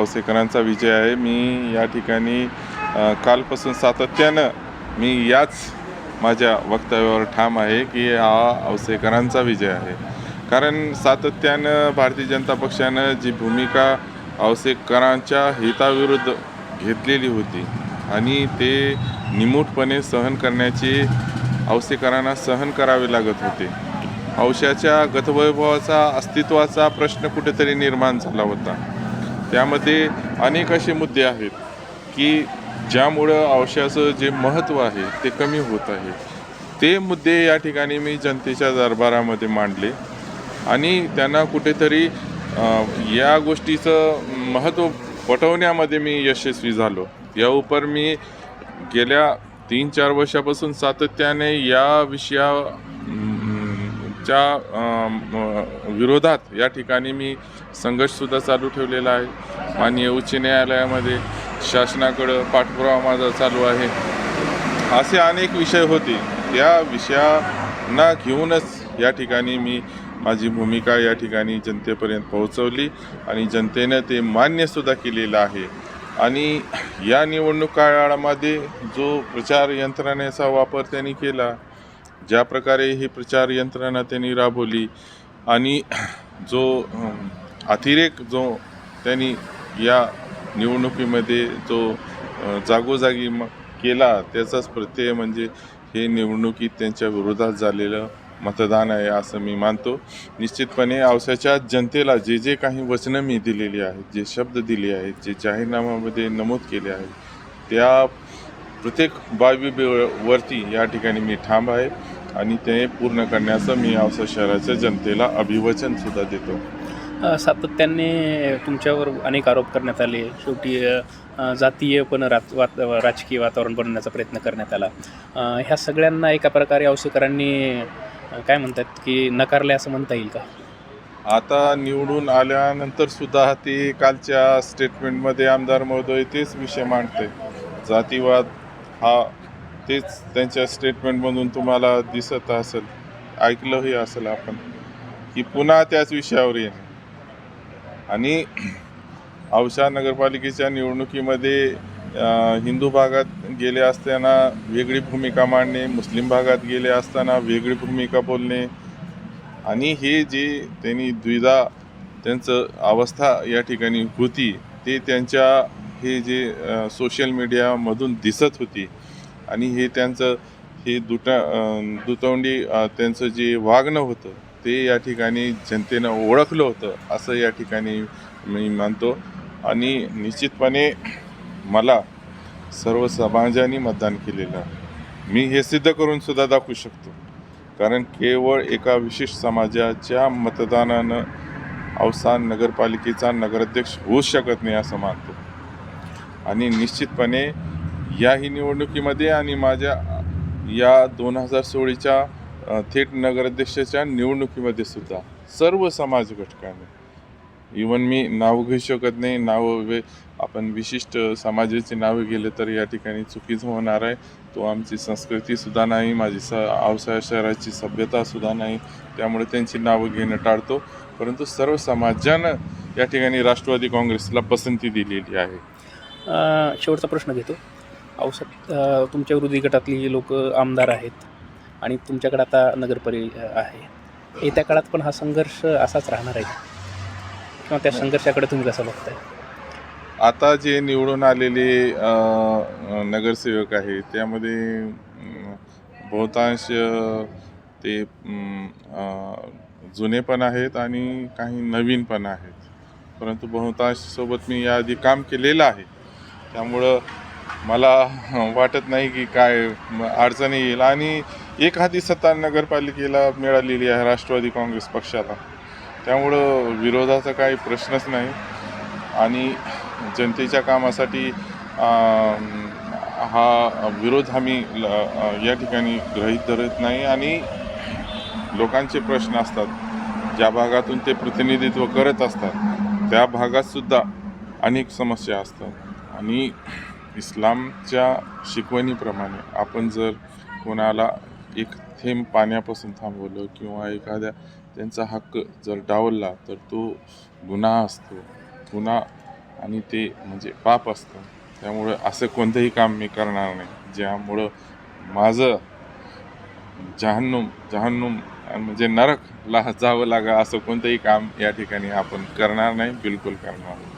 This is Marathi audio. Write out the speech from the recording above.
अवसेकरांचा विजय आहे. मी या ठिकाणी कालपासून सातत्यानं मी याच माझ्या वक्तव्यावर ठाम आहे की हा अवसेकरांचा विजय आहे. कारण सातत्यानं भारतीय जनता पक्षानं जी भूमिका अवसेकरांच्या हिताविरुद्ध घेतलेली होती आणि ते निमूटपणे सहन करण्याची अवसेकरांना सहन करावे लागत होते. अंशाच्या गतवैभवाचा अस्तित्वाचा प्रश्न कुठेतरी निर्माण झाला होता. त्यामध्ये अनेक असे मुद्दे आहेत की ज्यामुळं औषधाचं जे महत्त्व आहे ते कमी होत आहे. ते मुद्दे या ठिकाणी मी जनतेच्या दरबारामध्ये मांडले आणि त्यांना कुठेतरी या गोष्टीचं महत्त्व पटवण्यामध्ये मी यशस्वी झालो. या उपर मी गेल्या तीन चार वर्षापासून सातत्याने या विषया च्या विरोधात या ठिकाणी मी संघर्षसुद्धा चालू ठेवलेला आहे. माननीय उच्च न्यायालयामध्ये शासनाकडं पाठपुरावा माझा चालू आहे. असे अनेक विषय होते. त्या विषयांना घेऊनच या ठिकाणी मी माझी भूमिका या ठिकाणी जनतेपर्यंत पोहोचवली आणि जनतेनं ते मान्यसुद्धा केलेलं आहे. आणि या निवडणूक काळामध्ये जो प्रचार यंत्रणेचा वापर त्यांनी केला ज्या प्रकारे ही प्रचार यंत्रणा त्यांनी राबवली आणि जो अतिरेक जो त्यांनी या निवडणुकीमध्ये जो जागोजागी म केला त्याचाच प्रत्यय म्हणजे हे निवडणुकीत त्यांच्या विरोधात झालेलं मतदान आहे असं मी मानतो. निश्चितपणे औसाच्या जनतेला जे जे काही वचनं मी दिलेली आहेत जे शब्द दिले आहेत जे जाहीरनाम्यामध्ये नमूद केले आहेत त्या प्रत्येक बाबी वरती या ठिकाणी मी ठाम आहे. आणि ते पूर्ण करण्याचं मी औसा शहराच्या जनतेला अभिवचन सुद्धा देतो. सातत्याने तुमच्यावर अनेक आरोप करण्यात आले. शेवटी जातीय पण राज वात राजकीय वातावरण बनवण्याचा प्रयत्न करण्यात आला. ह्या सगळ्यांना एका प्रकारे औसेकरांनी काय म्हणतात की नकारले असं म्हणता येईल का? आता निवडून आल्यानंतर सुद्धा ते कालच्या स्टेटमेंटमध्ये आमदार महोदय तेच विषय मांडते. जातीवाद हा तेच त्यांच्या स्टेटमेंटमधून तुम्हाला दिसत असेल ऐकलंही असेल आपण की पुन्हा त्याच विषयावर येणे आणि औषा नगरपालिकेच्या निवडणुकीमध्ये हिंदू भागात गेले असताना वेगळी भूमिका मांडणे मुस्लिम भागात गेले असताना वेगळी भूमिका बोलणे आणि हे जे त्यांनी द्विधा त्यांचं अवस्था या ठिकाणी होती ते त्यांच्या हे जे सोशल मीडियामधून दिसत होती आणि हे त्यांचं हे दुटा दुतवंडी त्यांचं जे वागणं होतं ते या ठिकाणी जनतेनं ओळखलं होतं असं या ठिकाणी मी मानतो. आणि निश्चितपणे मला सर्व समाजाने मतदान केलेलं मी हे सिद्ध करून सुद्धा दाखवू शकतो. कारण केवळ एका विशिष्ट समाजाच्या मतदानानं अवसान नगरपालिकेचा नगराध्यक्ष होऊ शकत नाही असं मानतो. आणि निश्चितपणे याही निवडणुकीमध्ये आणि माझ्या या दोन हजार सोळीच्या थेट नगराध्यक्षाच्या निवडणुकीमध्ये सुद्धा सर्व समाज घटकाने इवन मी नावं घेऊ शकत नाही नावं वे आपण विशिष्ट समाजाची नावे गेले तर या ठिकाणी चुकीचं होणार आहे. तो आमची संस्कृतीसुद्धा नाही माझी स औसा शहराची सभ्यतासुद्धा नाही त्यामुळे त्यांची नावं घेणं टाळतो. परंतु सर्व समाजानं या ठिकाणी राष्ट्रवादी काँग्रेसला पसंती दिलेली आहे. शेवटचा प्रश्न घेतो. औषध तुमच्या विरोधी गटातली लोक आमदार आहेत आणि तुमच्याकडे आता नगरपरि आहे येत्या काळात पण हा संघर्ष असाच राहणार आहे? किंवा त्या संघर्षाकडे तुम्ही कसं बघताय? आता जे निवडून आलेले अ, नगरसेवक आहे त्यामध्ये बहुतांश अ, ते अ, जुने पण आहेत आणि काही नवीन पण आहेत. परंतु बहुतांश सोबत मी याआधी काम केलेलं आहे. त्यामुळं मला वाटत नाही की काय अडचणी येईल. आणि एक हाती सत्ता नगरपालिकेला मिळालेली आहे राष्ट्रवादी काँग्रेस पक्षाला. त्यामुळं विरोधाचा काही प्रश्नच नाही. आणि जनतेच्या कामासाठी हा विरोध आम्ही ल- या ठिकाणी गृहीत धरत नाही. आणि लोकांचे प्रश्न असतात. ज्या भागातून ते प्रतिनिधित्व करत असतात त्या भागातसुद्धा अनेक समस्या असतात. आणि इस्लामच्या शिकवणीप्रमाणे आपण जर कोणाला एक थेंब पाण्यापासून थांबवलं किंवा एखाद्या त्यांचा हक्क जर डावलला तर तो गुन्हा असतो. गुन्हा आणि ते म्हणजे पाप असतं. त्यामुळं असं कोणतंही काम मी करणार नाही. ज्यामुळं माझं जहान्नुम जहान्नुम म्हणजे नरकला जावं लागा असं कोणतंही काम या ठिकाणी आपण करणार नाही बिलकुल करणार नाही.